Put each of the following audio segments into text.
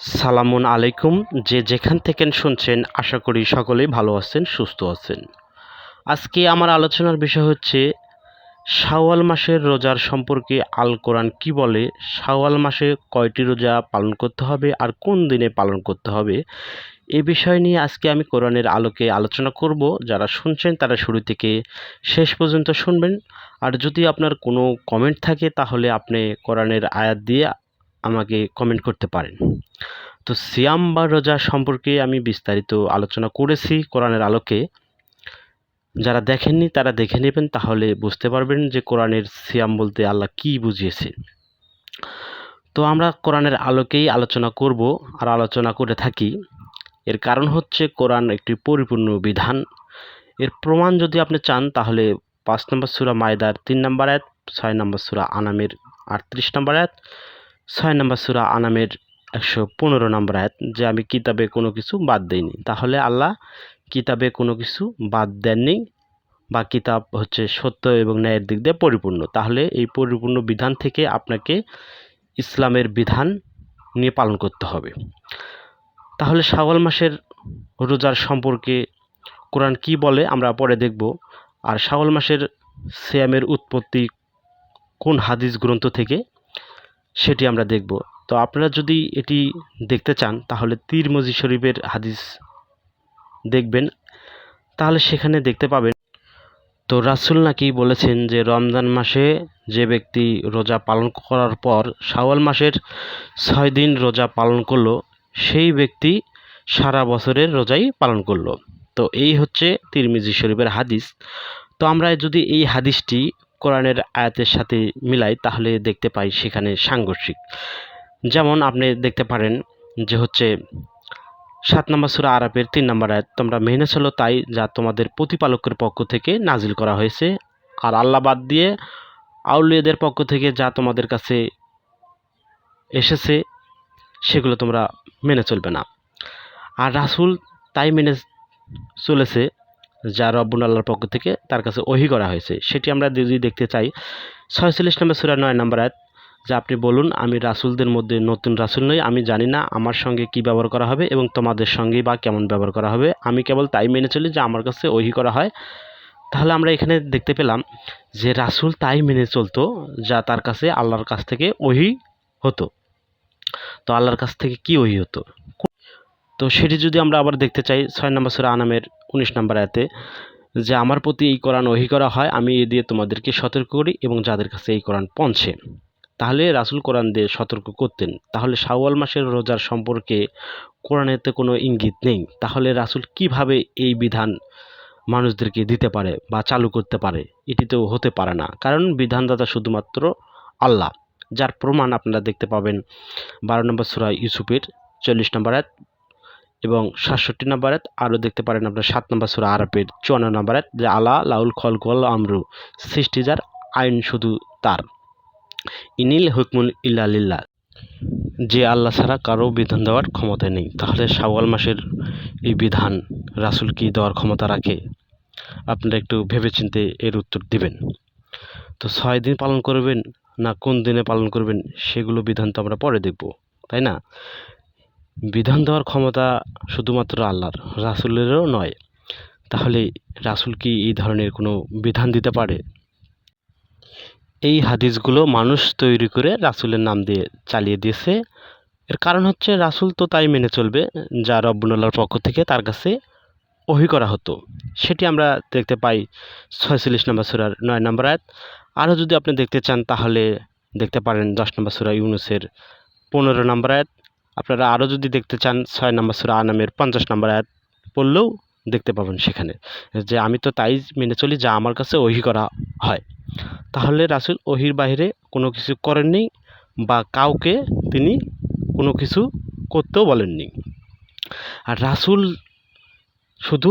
সালামুন আলাইকুম, যে যেখান থেকে শুনছেন, আশা করি সকলেই ভালো আছেন, সুস্থ আছেন। আজকে আমার আলোচনার বিষয় হচ্ছে, শাওয়াল মাসের রোজার সম্পর্কে আল কোরআন কি বলে, শাওয়াল মাসে কয়টি রোজা পালন করতে হবে, আর কোন দিনে পালন করতে হবে এই বিষয় নিয়ে আজকে আমি কোরআনের আলোকে আলোচনা করব। যারা শুনছেন, তারা শুরু থেকে শেষ পর্যন্ত শুনবেন। আর যদি আপনার কোনো কমেন্ট থাকে, তাহলে আপনি কোরআনের আয়াত দিয়ে আমাকে কমেন্ট করতে পারেন। তো সিয়াম বা রোজা সম্পর্কে আমি বিস্তারিত আলোচনা করেছি কোরআনের আলোকে। যারা দেখেননি তারা দেখে নেবেন, তাহলে বুঝতে পারবেন যে কোরআনের সিয়াম বলতে আল্লাহ কি বুঝিয়েছে। তো আমরা কোরআনের আলোকেই আলোচনা করব আর আলোচনা করে থাকি। এর কারণ হচ্ছে কোরআন একটি পরিপূর্ণ বিধান। এর প্রমাণ যদি আপনি চান, তাহলে পাঁচ নম্বর সুরা মায়দার তিন নম্বর আয়াত, ছয় নম্বর সুরা আনামের আটত্রিশ নম্বর আয়াত ছয় নম্বর সুরা আনামের একশো পনেরো নম্বর আয়াত, যে আমি কিতাবে কোনো কিছু বাদ দিইনি। তাহলে আল্লাহ কিতাবে কোনো কিছু বাদ দেননি বা কিতাব হচ্ছে সত্য এবং ন্যায়ের দিক দিয়ে পরিপূর্ণ। তাহলে এই পরিপূর্ণ বিধান থেকে আপনাকে ইসলামের বিধান নিয়ে পালন করতে হবে। তাহলে শাওয়াল মাসের রোজার সম্পর্কে কোরআন কি বলে আমরা পরে দেখব। আর শাওয়াল মাসের সিয়ামের উৎপত্তি কোন হাদিস গ্রন্থ থেকে সেটি আমরা দেখব। তো আপনারা যদি এটি দেখতে চান, তাহলে তিরমজি শরীফের হাদিস দেখবেন। তাহলে সেখানে দেখতে পাবেন, তো রাসুল নাকি বলেছেন যে, রমজান মাসে যে ব্যক্তি রোজা পালন করার পর শাওয়াল মাসের ছয় দিন রোজা পালন করল, সেই ব্যক্তি সারা বছরের রোজাই পালন করল। তো এই হচ্ছে তিরমিজি শরীফের হাদিস। তো আমরা যদি এই হাদিসটি কোরআনের আয়াতের সাথে মিলাই তাহলে দেখতে পাই সেখানে সাংঘর্ষিক। যেমন আপনি দেখতে পারেন যে হচ্ছে সাত নম্বর সুরা আরবের তিন নম্বর আয়াত, তোমরা মেনে চলো তাই যা তোমাদের প্রতিপালকের পক্ষ থেকে নাজিল করা হয়েছে। আর আল্লাহ বাদ দিয়ে আউলিয়াদের পক্ষ থেকে যা তোমাদের কাছে এসেছে, সেগুলো তোমরা মেনে চলবে না। আর রাসুল তাই মেনে চলেছে যা রব্বুল আল্লাহর পক্ষ থেকে তার কাছে ওহি করা হয়েছে। সেটি আমরা যদি দেখতে চাই, ছয়চল্লিশ নম্বর সুরা নয় নম্বর আয়াত, যে আপনি বলুন, আমি রাসুলদের মধ্যে নতুন রাসুল নই, আমি জানি না আমার সঙ্গে কি ব্যবহার করা হবে এবং তোমাদের সঙ্গেই বা কেমন ব্যবহার করা হবে। আমি কেবল তাই মেনে চলি যে আমার কাছে ওহি করা হয়। তাহলে আমরা এখানে দেখতে পেলাম যে রাসুল তাই মেনে চলতো, যা তার কাছে আল্লাহর কাছ থেকে ওহি হতো। তো আল্লাহর কাছ থেকে কি ওহি হতো? তো সেটি যদি আমরা আবার দেখতে চাই, ছয় নম্বর সুরা আনামের উনিশ নম্বর আয়াতে, যে আমার প্রতি এই কোরআন ওহি করা হয়, আমি এ দিয়ে তোমাদেরকে সতর্ক করি এবং যাদের কাছে এই কোরআন পৌঁছে। তাহলে রাসুল কোরআন দিয়ে সতর্ক করতেন। তাহলে শাওয়াল মাসের রোজার সম্পর্কে কোরআনেতে কোনো ইঙ্গিত নেই। তাহলে রাসুল কীভাবে এই বিধান মানুষদেরকে দিতে পারে বা চালু করতে পারে, এটি তো হতে পারে না। কারণ বিধানদাতা শুধুমাত্র আল্লাহ, যার প্রমাণ আপনারা দেখতে পাবেন। বারো নম্বর সুরা ইউসুফের চল্লিশ নম্বর আয়াত এবং সাতষট্টি নম্বর আরও দেখতে পারেন আপনার সাত নম্বর সুরা আরবের চুয়ান্ন নম্বর যে আলা লাউল খল কল আমরু, সৃষ্টি যার আইন শুধু তার। ইনিল হুকমুল ইল্লালিল্লাহ যে আল্লাহ ছাড়া কারও বিধান দেওয়ার ক্ষমতা নেই, তাহলে শাওয়াল মাসের এই বিধান রাসুল কি দেওয়ার ক্ষমতা রাখে? আপনারা একটু ভেবেচিন্তে এর উত্তর দিবেন। তো ছয় দিন পালন করবেন না কোন দিনে পালন করবেন, সেগুলো বিধান তো আমরা পরে দেখব, তাই না? বিধান দেওয়ার ক্ষমতা শুধুমাত্র আল্লাহর, রাসুলেরও নয়। তাহলে রাসুল কি এই ধরনের কোনো বিধান দিতে পারে? এই হাদিসগুলো মানুষ তৈরি করে রাসুলের নাম দিয়ে চালিয়ে দিয়েছে। এর কারণ হচ্ছে রাসুল তো তাই মেনে চলবে, যা রব্বুল্লাহর পক্ষ থেকে তার কাছে ওহি করা হতো। সেটি আমরা দেখতে পাই ছয়চল্লিশ নম্বর সুরার নয় নম্বর আয়াত। আরও যদি আপনি দেখতে চান তাহলে দেখতে পারেন দশ নম্বর সুরা ইউনুসের পনেরো নম্বর আয়াত। আপনারা আরও যদি দেখতে চান, ছয় নম্বর সুরা আনামের পঞ্চাশ নম্বর আয়াত পড়লেও দেখতে পাবেন সেখানে। যে আমি তো তাই মেনে চলি যা আমার কাছে ওহি করা হয়। তাহলে রাসুল ওহির বাইরে কোনো কিছু করেননি বা কাউকে তিনি কোনো কিছু করতেও বলেননি। আর রাসুল শুধু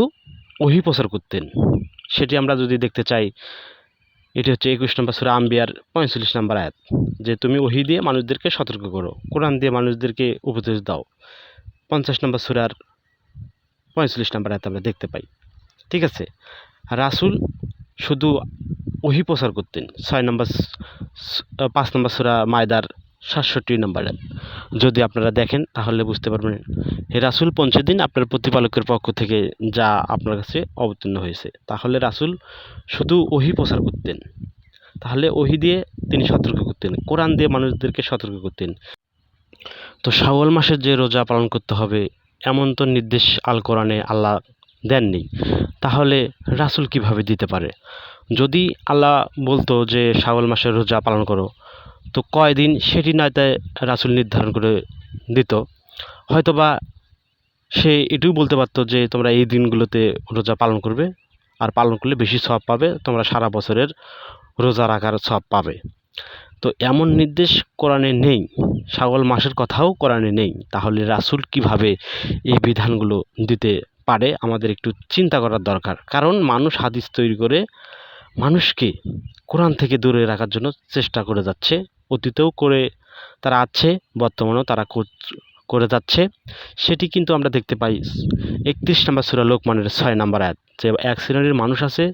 ওহি প্রচার করতেন। সেটি আমরা যদি দেখতে চাই এটি হচ্ছে একুশ নম্বর সুরা আম্বিয়ার পঁয়তাল্লিশ নম্বর আয়াত, যে তুমি ওহি দিয়ে মানুষদেরকে সতর্ক করো, কোরআন দিয়ে মানুষদেরকে উপদেশ দাও। পঞ্চাশ নম্বর সুরার পঁয়তাল্লিশ নম্বর আয়াত আমরা দেখতে পাই। ঠিক আছে? রাসুল শুধু ওহি প্রচার করতেন। ছয় নম্বর পাঁচ নম্বর সুরা মায়দার সাতষট্টি নম্বর। যদি আপনারা দেখেন, তাহলে বুঝতে পারবেন হে রাসুল পঞ্চের দিন আপনার প্রতিপালকের পক্ষ থেকে যা আপনার কাছে অবতীর্ণ হয়েছে। তাহলে রাসুল শুধু ওহি প্রচার করতেন। তাহলে ওহি দিয়ে তিনি সতর্ক করতেন। কোরআন দিয়ে মানুষদেরকে সতর্ক করতেন। তো শাওয়াল মাসের যে রোজা পালন করতে হবে, এমন তো নির্দেশ আল কোরআনে আল্লাহ দেননি। তাহলে রাসুল কীভাবে দিতে পারে? যদি আল্লাহ বলতো যে শাওয়াল মাসের রোজা পালন করো তো কয়দিন সেটি নয়তো রাসুল নির্ধারণ করে দিত। হয়তোবা সে এটুকু বলতে পারতো যে তোমরা এই দিনগুলোতে রোজা পালন করবে আর পালন করলে বেশি সব পাবে, তোমরা সারা বছরের রোজা রাখার সব পাবে। তো এমন নির্দেশ কোরআনে নেই, শাওয়াল মাসের কথাও কোরআনে নেই। তাহলে রাসুল কীভাবে এই বিধানগুলো দিতে পারে আমাদের একটু চিন্তা করার দরকার। কারণ মানুষ হাদিস তৈরি করে মানুষকে কোরআন থেকে দূরে রাখার জন্য চেষ্টা করে যাচ্ছে, অতীতেও করে তারা আছে, বর্তমানেও তারা করে যাচ্ছে। সেটি কিন্তু আমরা দেখতে পাই একত্রিশ নম্বর সুরা লোকমানের ছয় নম্বর আয়াত, যে এক শ্রেণির মানুষ আছে,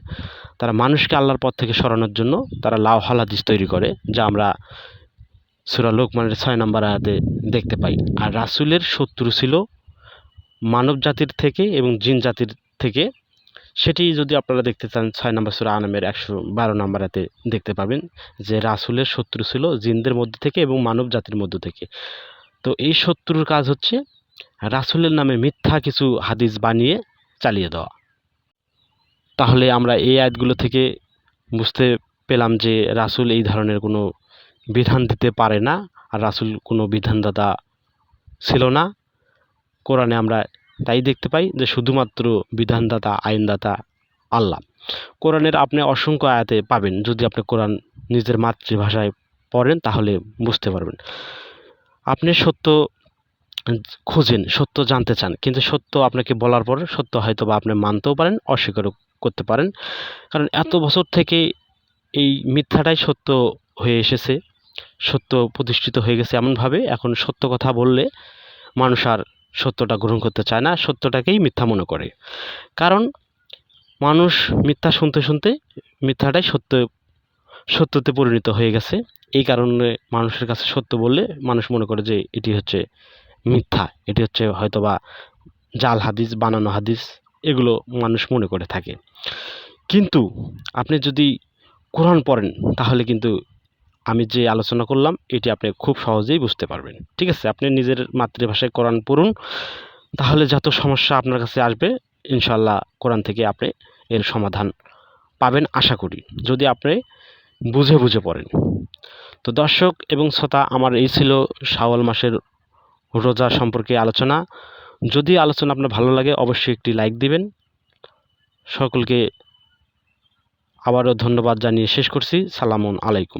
তারা মানুষকে আল্লাহর পথ থেকে সরানোর জন্য তারা লাউ হালাদিস তৈরি করে, যা আমরা সুরা লোকমানের ছয় নম্বর আয়াতে দেখতে পাই। আর রাসুলের শত্রু ছিল মানব জাতির থেকে এবং জিন জাতির থেকে সেটি যদি আপনারা দেখতে চান, ছয় নম্বর সুরা আনামের একশো বারো নম্বরাতে দেখতে পাবেন যে রাসুলের শত্রু ছিল জিনদের মধ্যে থেকে এবং মানব জাতির মধ্য থেকে। তো এই শত্রুর কাজ হচ্ছে রাসুলের নামে মিথ্যা কিছু হাদিস বানিয়ে চালিয়ে দেওয়া। তাহলে আমরা এই আয়াতগুলো থেকে বুঝতে পেলাম যে রাসুল এই ধরনের কোনো বিধান দিতে পারে না আর রাসুল কোনো বিধানদাতা ছিল না। কোরআনে আমরা তাই দেখতে পাই যে শুধুমাত্র বিধানদাতা, আইনদাতা আল্লাহ। কোরআনের আপনি অসংখ্য আয়াতে পাবেন। যদি আপনি কোরআন নিজের মাতৃভাষায় পড়েন, তাহলে বুঝতে পারবেন। আপনি সত্য খোঁজেন, সত্য জানতে চান, কিন্তু সত্য আপনাকে বলার পর সত্য হয়তো বা আপনি মানতেও পারেন, অস্বীকারও করতে পারেন। কারণ এত বছর থেকে এই মিথ্যাটাই সত্য হয়ে এসেছে, সত্য প্রতিষ্ঠিত হয়ে গেছে এমনভাবে। এখন সত্য কথা বললে মানুষ আর সত্যটা গ্রহণ করতে চায় না, সত্যটাকেই মিথ্যা মনে করে। কারণ মানুষ মিথ্যা শুনতে শুনতে মিথ্যাটাই সত্য, সত্যতে পরিণত হয়ে গেছে। এই কারণে মানুষের কাছে সত্য বললে মানুষ মনে করে যে এটি হচ্ছে মিথ্যা, এটি হচ্ছে হয়তোবা জাল হাদিস, বানানো হাদিস, এগুলো মানুষ মনে করে থাকে। কিন্তু আপনি যদি কোরআন পড়েন, তাহলে কিন্তু আমি যে আলোচনা করলাম, এটি আপনি খুব সহজেই বুঝতে পারবেন। ঠিক আছে? আপনি নিজের মাতৃভাষায় কোরআন পড়ুন, তাহলে যত সমস্যা আপনার কাছে আসবে ইনশাল্লাহ কোরআন থেকে আপনি এর সমাধান পাবেন আশা করি। যদি আপনি বুঝে বুঝে পড়েন। তো দর্শক এবং শ্রোতা, আমার এই ছিল শাওয়াল মাসের রোজা সম্পর্কে আলোচনা। যদি আলোচনা আপনার ভালো লাগে, অবশ্যই একটি লাইক দিবেন। সকলকে আবারও ধন্যবাদ জানিয়ে শেষ করছি। সালামুন আলাইকুম।